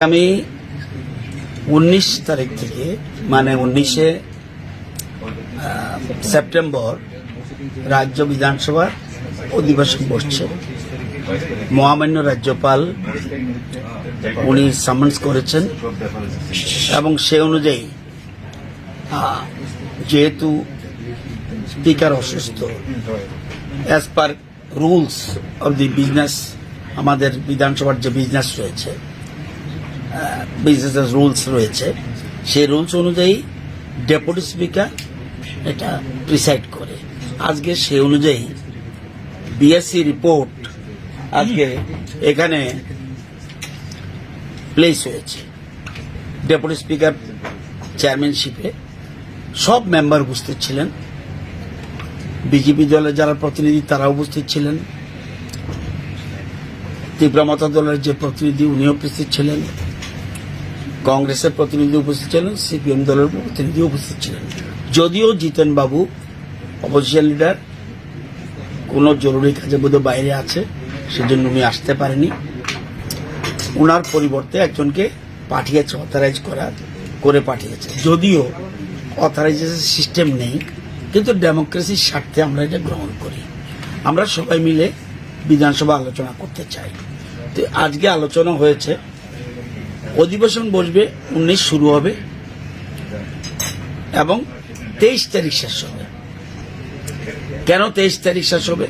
আমি উনিশ তারিখ থেকে মানে উনিশে সেপ্টেম্বর রাজ্য বিধানসভার অধিবেশন বসছে। মহামান্য রাজ্যপাল উনি সামন্স করেছেন এবং সে অনুযায়ী যেহেতু স্পিকার অসুস্থ as per rules of the business আমাদের বিধানসভার যে বিজনেস রয়েছে বিজনেস রুলস রয়েছে, সেই রুলস অনুযায়ী ডেপুটি স্পিকার এটা প্রিসাইড করে। আজকে সে অনুযায়ী বিএসসি রিপোর্ট আজকে এখানে প্লেস হয়েছে। ডেপুটি স্পিকার চেয়ারম্যানশিপে সব মেম্বার উপস্থিত ছিলেন। বিজেপি দলের যারা প্রতিনিধি তারা উপস্থিত ছিলেন। তীব্রমতা দলের যে প্রতিনিধি, উনিও উপস্থিত ছিলেন। কংগ্রেসের প্রতিনিধি উপস্থিত ছিলেন, সিপিএম দলের প্রতিনিধি উপস্থিত ছিলেন। যদিও জিতেন বাবু অপোজিশন লিডার কোনো জরুরি কাজে বোধহয় বাইরে আছে, সেজন্য উনি আসতে পারেনি। ওনার পরিবর্তে একজনকে পাঠিয়েছে অথরাইজ করার করে পাঠিয়েছে। যদিও অথরাইজেশন সিস্টেম নেই, কিন্তু ডেমোক্রেসির স্বার্থে আমরা এটা গ্রহণ করি। আমরা সবাই মিলে বিধানসভা আলোচনা করতে চাই। তো আজকে আলোচনা হয়েছে অধিবেশন বসবে, উনিশ শুরু হবে এবং তেইশ তারিখ শেষ হবে। কেন তেইশ তারিখ শেষ হবে?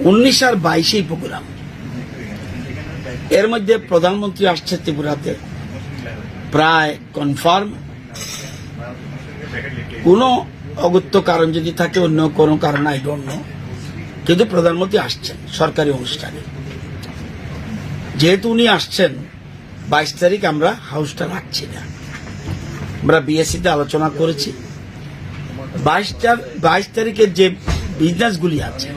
উনিশ আর বাইশেই প্রোগ্রাম। এর মধ্যে প্রধানমন্ত্রী আসছে ত্রিপুরাতে। প্রায় কনফার্ম। কোনো অগত্য কারণ যদি থাকে, অন্য কোনো কারণ আই ডোন্ট নো কিন্তু প্রধানমন্ত্রী আসছেন সরকারি অনুষ্ঠানে। যেহেতু উনি আসছেন বাইশ তারিখ আমরা হাউসটা রাখছি না। আমরা বিএসসিতে আলোচনা করেছি। বাইশ তারিখের যে বিজনেসগুলি আছে,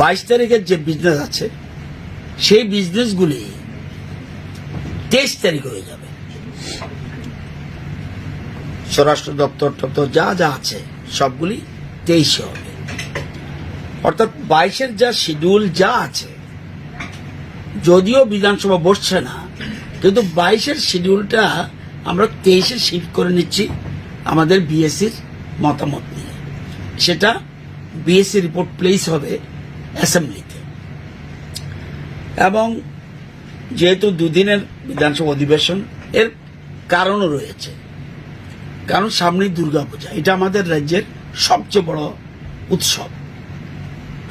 বাইশ তারিখের যে বিজনেস আছে, সেই বিজনেসগুলি তেইশ তারিখ হয়ে যাবে। স্বরাষ্ট্র দপ্তর টপ্তর যা যা আছে, সবগুলি তেইশে হবে। অর্থাৎ বাইশের যা শিডিউল যা আছে, যদিও বিধানসভা বসছে না, কিন্তু বাইশের শিডিউলটা আমরা তেইশে শিফট করে নিচ্ছি আমাদের বিএসসির মতামত নিয়ে। সেটা বিএসসি রিপোর্ট প্লেস হবে অ্যাসেম্বলিতে এবং যেহেতু দুদিনের বিধানসভা অধিবেশন, এর কারণও রয়েছে। কারণ সামনেই দুর্গাপূজা, এটা আমাদের রাজ্যের সবচেয়ে বড় উৎসব।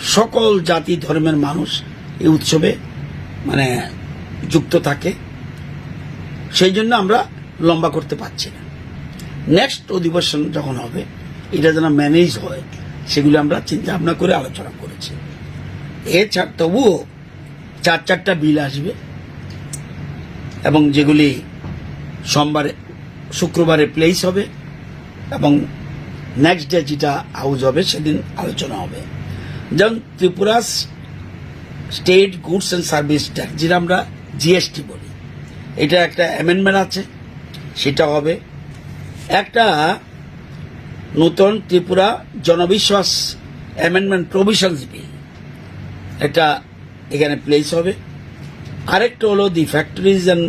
সকল জাতি ধর্মের মানুষ এই উৎসবে মানে যুক্ত থাকে। সেই জন্য আমরা লম্বা করতে পারছি না। নেক্সট অধিবেশন যখন হবে, এটা যেন ম্যানেজ হয়, সেগুলো আমরা চিন্তা ভাবনা করে আলোচনা করেছি। এছাড়া তবুও চার চারটা বিল আসবে এবং যেগুলি সোমবারে, শুক্রবারে প্লেস হবে এবং নেক্সট ডে যেটা হাউস হবে, সেদিন আলোচনা হবে। যেমন Tripura state goods and service tax, যেটা আমরা জিএসটি বলি। এটা একটা অ্যামেন্ডমেন্ট আছে, সেটা হবে। একটা নতুন ত্রিপুরা জনবিশ্বাস অ্যামেন্ডমেন্ট প্রভিশনস বিল এটা এখানে প্লেস হবে। আরেকটা হলো the factories and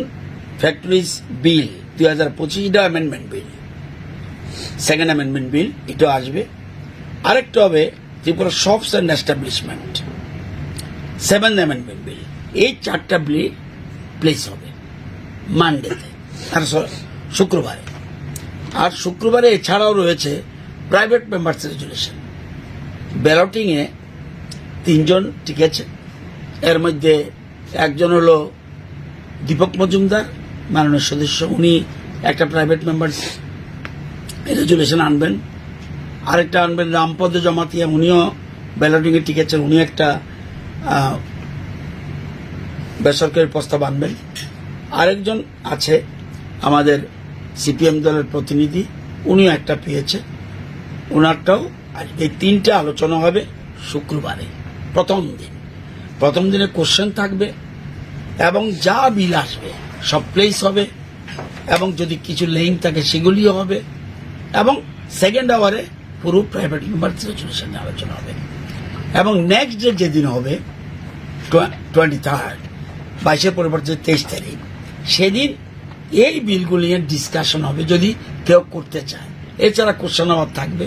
factories bill দুই হাজার পঁচিশ এটা amendment bill second amendment bill এটা আসবে। আরেকটা হবে Tripura shops and establishment seven amendment bill এই চারটা বিল প্লেস হবে। মানডেতে আর শুক্রবারে। আর শুক্রবারে এছাড়াও রয়েছে প্রাইভেট মেম্বার্স রেজুলেশন ব্যালটিংয়ে তিনজন টিকেছে এর মধ্যে একজন হলো দীপক মজুমদার, মাননীয় সদস্য। উনি একটা প্রাইভেট মেম্বার রেজুলেশন আনবেন। আরেকটা আনবেন রামপদ জমাতিয়া, উনিও ব্যালটিংয়ে টিকেছেন উনি একটা বেসরকারি প্রস্তাব আনবেন। আরেকজন আছে আমাদের সিপিএম দলের প্রতিনিধি, উনিও একটা পেয়েছে। ওনারটাও এই তিনটে আলোচনা হবে শুক্রবারে, প্রথম দিন। প্রথম দিনে কোশ্চেন থাকবে এবং যা বিল আসবে সব প্লেস হবে এবং যদি কিছু লিঙ্ক থাকে সেগুলিও হবে এবং সেকেন্ড আওয়ারে পুরো প্রাইভেট ইউনিভার্সিটি রেজলিউশন নিয়ে আলোচনা হবে। এবং নেক্সট ডে যেদিন হবে টোয়েন্টি থার্ড বাইশের পরিবর্তে তেইশ তারিখ, সেদিন এই বিলগুলি নিয়ে ডিসকাশন হবে যদি কেউ করতে চায়। এছাড়া কোশ্চেন আমার থাকবে।